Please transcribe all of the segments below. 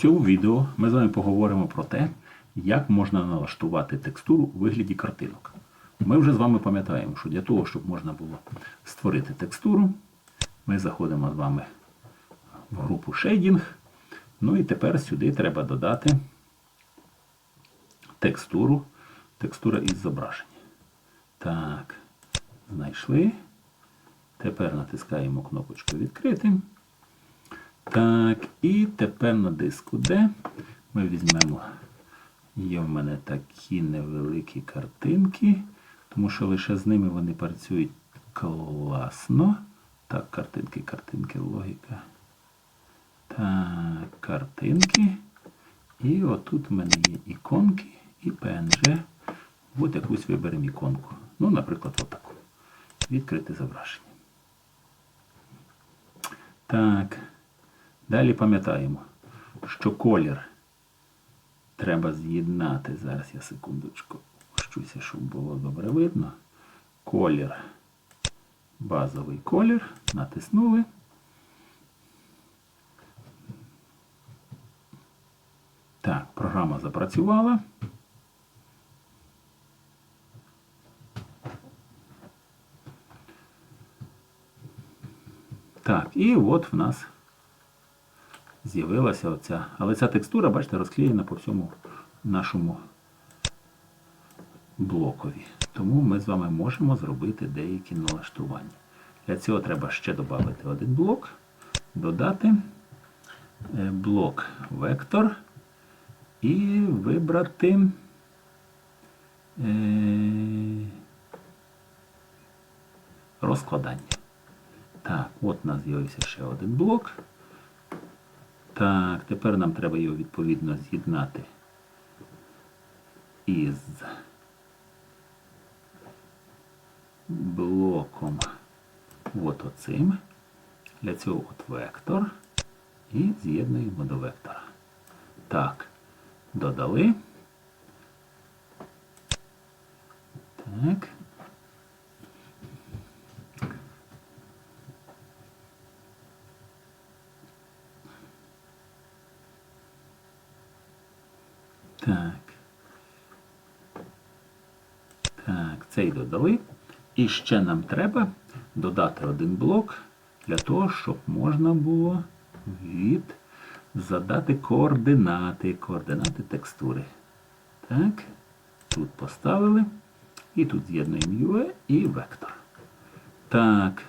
цьому відео ми з вами поговоримо про те, як можна налаштувати текстуру у вигляді картинок. Ми вже з вами пам'ятаємо, що для того, щоб можна було створити текстуру, ми заходимо з вами в групу Shading. Ну і тепер сюди треба додати текстуру, текстура із зображення. Так, знайшли. Тепер натискаємо кнопочку Відкрити. Так, і тепер на диску D ми візьмемо. Є в мене такі невеликі картинки, тому що лише з ними вони працюють класно. Так, картинки, картинки, логіка. Так, картинки. І отут в мене є іконки і PNG. От якусь виберемо іконку. Ну, наприклад, отаку. Відкрити зображення. Так. Далі пам'ятаємо, що колір треба з'єднати. Зараз я секундочку щуся, щоб було добре видно. Колір, базовий колір. Натиснули. Так, програма запрацювала. Так, і от в нас з'явилася оця. Але ця текстура, бачите, розклеєна по всьому нашому блокові. Тому ми з вами можемо зробити деякі налаштування. Для цього треба ще додати один блок, додати е, блок вектор і вибрати е, розкладання. Так, от у нас з'явився ще один блок. Так, тепер нам треба його відповідно з'єднати із блоком от оцим. Для цього от вектор. І з'єднуємо до вектора. Так, додали. Так. Так. Так, цей додали. І ще нам треба додати один блок для того, щоб можна було від задати координати, координати текстури. Так, тут поставили. І тут з'єднуємо UE і вектор. Так.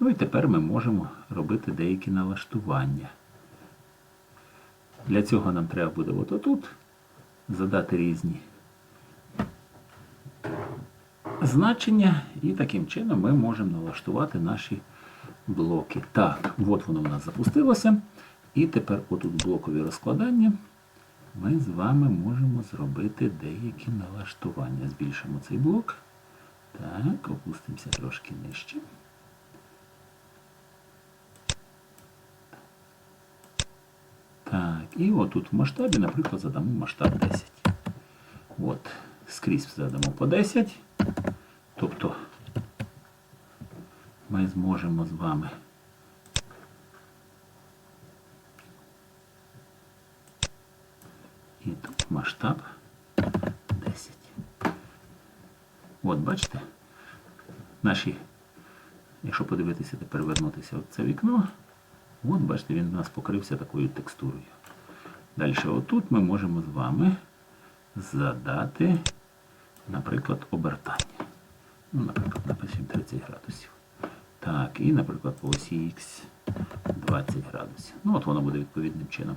Ну і тепер ми можемо робити деякі налаштування. Для цього нам треба буде от отут задати різні значення, і таким чином ми можемо налаштувати наші блоки. Так, от воно в нас запустилося. І тепер отут блокові розкладання ми з вами можемо зробити деякі налаштування. Збільшимо цей блок. Так, опустимося трошки нижче. Так, і отут в масштабі, наприклад, задамо масштаб 10. От, скрізь задамо по 10. Тобто ми зможемо з вами і тут масштаб 10. От, бачите, наші, якщо подивитися, тепер вернутися в це вікно, от, бачите, він у нас покрився такою текстурою. Далі отут ми можемо з вами задати, наприклад, обертання. Ну, наприклад, напишемо 30 градусів. Так, і, наприклад, по осі Х 20 градусів. Ну, от воно буде відповідним чином.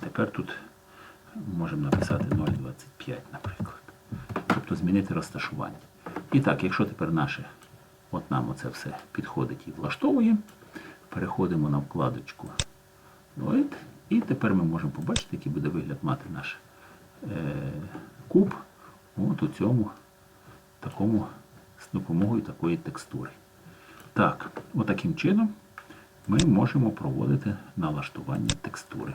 Тепер тут можемо написати 0,25, наприклад. Тобто змінити розташування. І так, якщо тепер наше, от нам оце все підходить і влаштовує, переходимо на вкладочку Void, і тепер ми можемо побачити, який буде вигляд мати наш е, куб от у цьому такому з допомогою такої текстури. Так, отаким чином ми можемо проводити налаштування текстури.